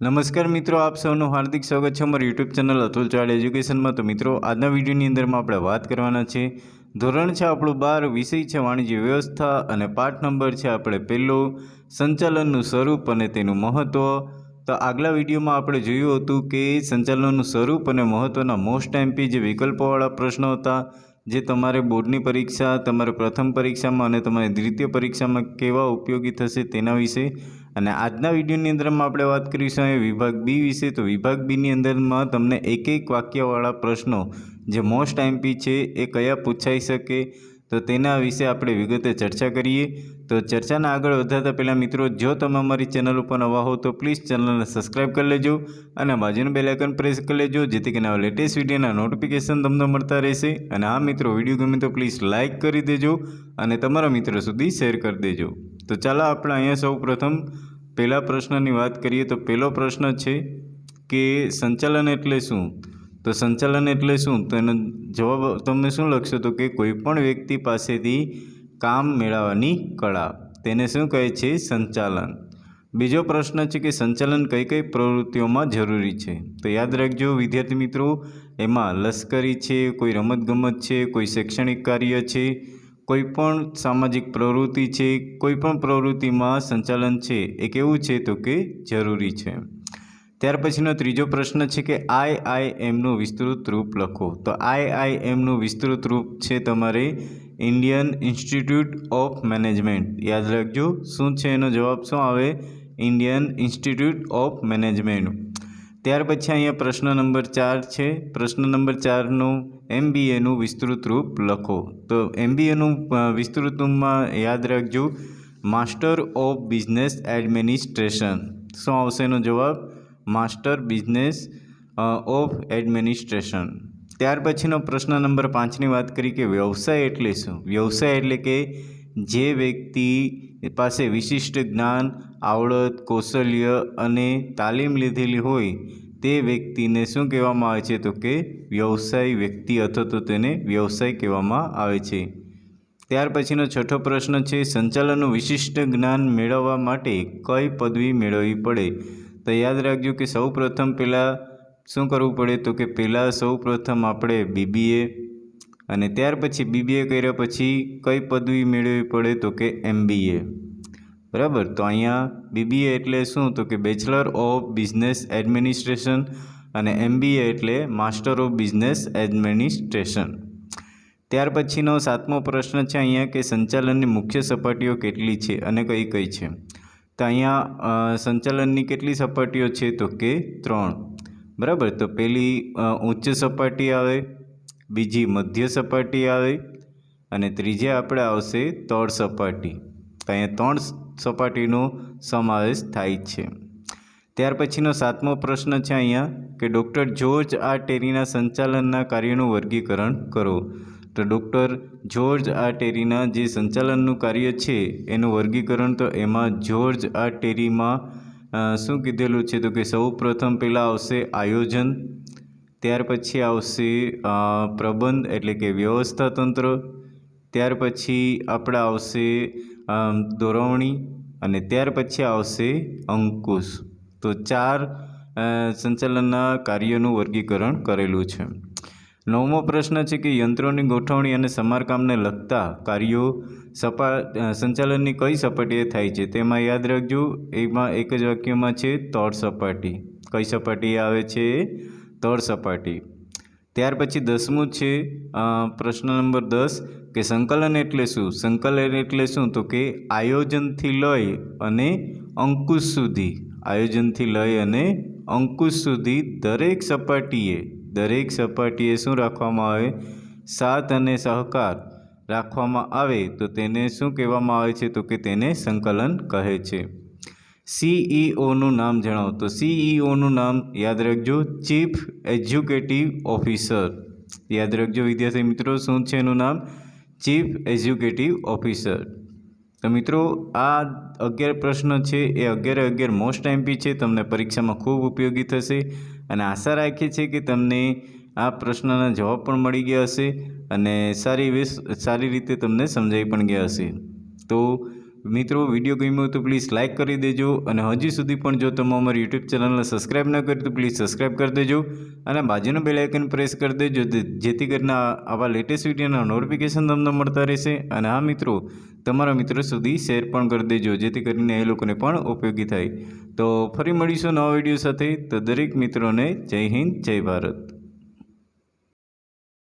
નમસ્કાર મિત્રો, આપ સૌનું હાર્દિક સ્વાગત છે અમારી યુટ્યુબ ચેનલ અતુલ ચાડ એજ્યુકેશનમાં. તો મિત્રો, આજના વિડીયોની અંદરમાં આપણે વાત કરવાના છે. ધોરણ છે આપણું બાર, વિષય છે વાણિજ્ય વ્યવસ્થા અને પાઠ નંબર છે આપણે પહેલો, સંચાલનનું સ્વરૂપ અને તેનું મહત્ત્વ તો આગલા વિડીયોમાં આપણે જોયું હતું કે સંચાલનનું સ્વરૂપ અને મહત્ત્વના મોસ્ટ એમપી જે વિકલ્પોવાળા પ્રશ્નો હતા, જે તમારે બોર્ડની પરીક્ષા, તમારે પ્રથમ પરીક્ષામાં અને તમારી દ્વિતીય પરીક્ષામાં કેવા ઉપયોગી થશે તેના વિશે અને આજના વિડીયોની અંદરમાં આપણે વાત કરીશું એ વિભાગ બી વિશે. તો વિભાગ બીની અંદરમાં તમને એક એક વાક્યવાળા પ્રશ્નો જે મોસ્ટ એમપી છે એ કયા પૂછાઈ શકે? તો તેના વિશે આપણે વિગતે ચર્ચા કરીએ. તો ચર્ચાના આગળ વધારતા પહેલાં મિત્રો, જો તમે અમારી ચેનલ ઉપર નવા હો તો પ્લીઝ ચેનલને સબસ્ક્રાઈબ કરી લેજો અને બાજુનું બેલાઇકન પ્રેસ કરી લેજો, જેથી કરીને લેટેસ્ટ વિડીયોના નોટિફિકેશન તમને મળતા રહેશે. અને આ મિત્રો, વીડિયો ગમે તો પ્લીઝ લાઇક કરી દેજો અને તમારા મિત્રો સુધી શેર કરી દેજો. તો ચાલો આપણે અહીંયા સૌ પ્રથમ પહેલા પ્રશ્નની વાત કરીએ. તો પહેલો પ્રશ્ન છે કે સંચાલન એટલે શું? તો સંચાલન એટલે શું? તો એનો જવાબ તમે શું લખશો? તો કે કોઈપણ વ્યક્તિ પાસેથી કામ મેળવવાની કળા. તેને શું કહે છે? સંચાલન. બીજો પ્રશ્ન છે કે સંચાલન કઈ કઈ પ્રવૃત્તિઓમાં જરૂરી છે? તો યાદ રાખજો, વિદ્યાર્થી મિત્રો, એમાં લશ્કરી છે, કોઈ રમતગમત છે, કોઈ શૈક્ષણિક કાર્ય છે, કોઈ પણ સામાજિક પ્રવૃત્તિ છે, કોઈ પણ પ્રવૃત્તિમાં સંચાલન છે. એ કેવું છે તો કે જરૂરી છે. ત્યાર પછીનો ત્રીજો પ્રશ્ન છે કે આઈ આઈ એમનું વિસ્તૃત રૂપ લખો. તો આઈ આઈ એમનું વિસ્તૃત રૂપ છે તમારે ઇન્ડિયન ઇન્સ્ટિટ્યૂટ ઓફ મેનેજમેન્ટ. યાદ રાખજો, શું છે એનો જવાબ? શું આવે? Indian Institute of Management. ત્યાર પછી અહીંયા પ્રશ્ન નંબર ચાર છે. પ્રશ્ન નંબર ચારનું એમબીએનું વિસ્તૃત રૂપ લખો. તો એમબીએનું વિસ્તૃત રૂપમાં યાદ રાખજો, માસ્ટર ઓફ બિઝનેસ એડમિનિસ્ટ્રેશન. શું આવશે એનો જવાબ? Master business of administration. ત્યાર પછીનો પ્રશ્ન નંબર પાંચની વાત કરી કે વ્યવસાય એટલે શું? વ્યવસાય એટલે કે જે વ્યક્તિ પાસે વિશિષ્ટ જ્ઞાન, આવડત, કૌશલ્ય અને તાલીમ લીધેલી હોય, તે વ્યક્તિને શું કહેવામાં આવે છે? તો કે વ્યવસાય વ્યક્તિ અથવા તો તેને વ્યવસાય કહેવામાં આવે છે. ત્યાર પછીનો છઠ્ઠો પ્રશ્ન છે સંચાલનનું વિશિષ્ટ જ્ઞાન મેળવવા માટે કઈ પદવી મેળવવી પડે? તો યાદ રાખજો કે સૌ પ્રથમ પહેલાં શું કરવું પડે તો કે પહેલાં સૌ પ્રથમ આપણે બીબીએ અને ત્યાર પછી બીબીએ કર્યા પછી કઈ પદવી મેળવવી પડે તો કે એમબીએ. બરાબર? તો અહીંયા બીબીએ એટલે શું? તો કે બેચલર ઓફ બિઝનેસ એડમિનિસ્ટ્રેશન અને એમબીએ એટલે માસ્ટર ઓફ બિઝનેસ એડમિનિસ્ટ્રેશન ત્યાર પછીનો સાતમો પ્રશ્ન છે અહીંયા કે સંચાલનની મુખ્ય સપાટીઓ કેટલી છે અને કઈ કઈ છે? તો અહીંયા સંચાલનની કેટલી સપાટીઓ છે તો કે ત્રણ. બરાબર? તો પહેલી ઉચ્ચ સપાટી આવે, બીજી મધ્ય સપાટી આવે, અને ત્રીજે આપણે આવશે તળ સપાટી. તો અહીંયા ત્રણ સપાટીનો સમાવેશ થાય છે. ત્યાર પછીનો સાતમો પ્રશ્ન છે અહીંયા, કે ડૉક્ટર જ્યોર્જ આ ટેરીના સંચાલનના કાર્યનું વર્ગીકરણ કરો. ડૉક્ટર જ્યોર્જ આ ટેરીના જે સંચાલનનું કાર્ય છે, એનું વર્ગીકરણ તો એમાં જ્યોર્જ આ ટેરીમાં શું કીધેલું છે તો કે સૌ પ્રથમ પહેલાં આવશે આયોજન, ત્યાર પછી આવશે પ્રબંધ એટલે કે વ્યવસ્થા તંત્ર, ત્યાર પછી આપણે આવશે દોરવણી અને ત્યાર પછી આવશે અંકુશ. તો ચાર સંચાલનના કાર્યોનું વર્ગીકરણ કરેલું છે. નવમો પ્રશ્ન છે કે યંત્રોની ગોઠવણી અને સમારકામને લગતા કાર્યો સપા સંચાલનની કઈ સપાટીએ થાય છે? તેમાં યાદ રાખજો, એમાં એક જ વાક્યમાં છે, તળ સપાટી કઈ સપાટી આવે છે? તળ સપાટી. ત્યાર પછી દસમું છે પ્રશ્ન નંબર દસ કે સંકલન એટલે શું? સંકલન એટલે શું? તો કે આયોજનથી લઈ અને અંકુશ સુધી. આયોજનથી લઈ અને અંકુશ સુધી દરેક સપાટીએ દરેક સપાટીએ શું રાખવામાં આવે? સાથ અને સહકાર રાખવામાં આવે તો તેને શું કહેવામાં આવે છે? તો કે તેને સંકલન કહે છે. સીઈઓનું નામ જણાવો. તો સીઈઓનું નામ યાદ રાખજો. ચીફ એજ્યુકેટિવ ઓફિસર યાદ રાખજો વિદ્યાર્થી મિત્રો, શું છે એનું નામ? ચીફ એજ્યુકેટિવ ઓફિસર તો મિત્રો, આ અગિયાર પ્રશ્ન છે. એ અગિયારે અગિયાર મોસ્ટ એમપી છે. તમને પરીક્ષામાં ખૂબ ઉપયોગી થશે. અને આશા રાખીએ છીએ કે તમને આ પ્રશ્નના જવાબ પણ મળી ગયા હશે અને સારી સારી રીતે તમને સમજાઈ પણ ગયા હશે. તો મિત્રો, વીડિયો ગમ્યો તો પ્લીઝ લાઇક કરી દેજો અને હજી સુધી પણ જો તમે અમારી યુટ્યુબ ચેનલને સબસ્ક્રાઈબ ન કરી તો પ્લીઝ સબસ્ક્રાઈબ કરી દેજો અને બાજુનું બેલ આઇકન પ્રેસ કરી દેજો જેથી કરીને આવા લેટેસ્ટ વિડીયોના નોટિફિકેશન તમને મળતા રહેશે. અને આ મિત્રો તમારા મિત્રો સુધી શેર પણ કરી દેજો, જેથી કરીને એ લોકોને પણ ઉપયોગી થાય. તો ફરી મળીશું નવા વીડિયો સાથે. તો દરેક મિત્રોને જય હિન્દ, જય ભારત.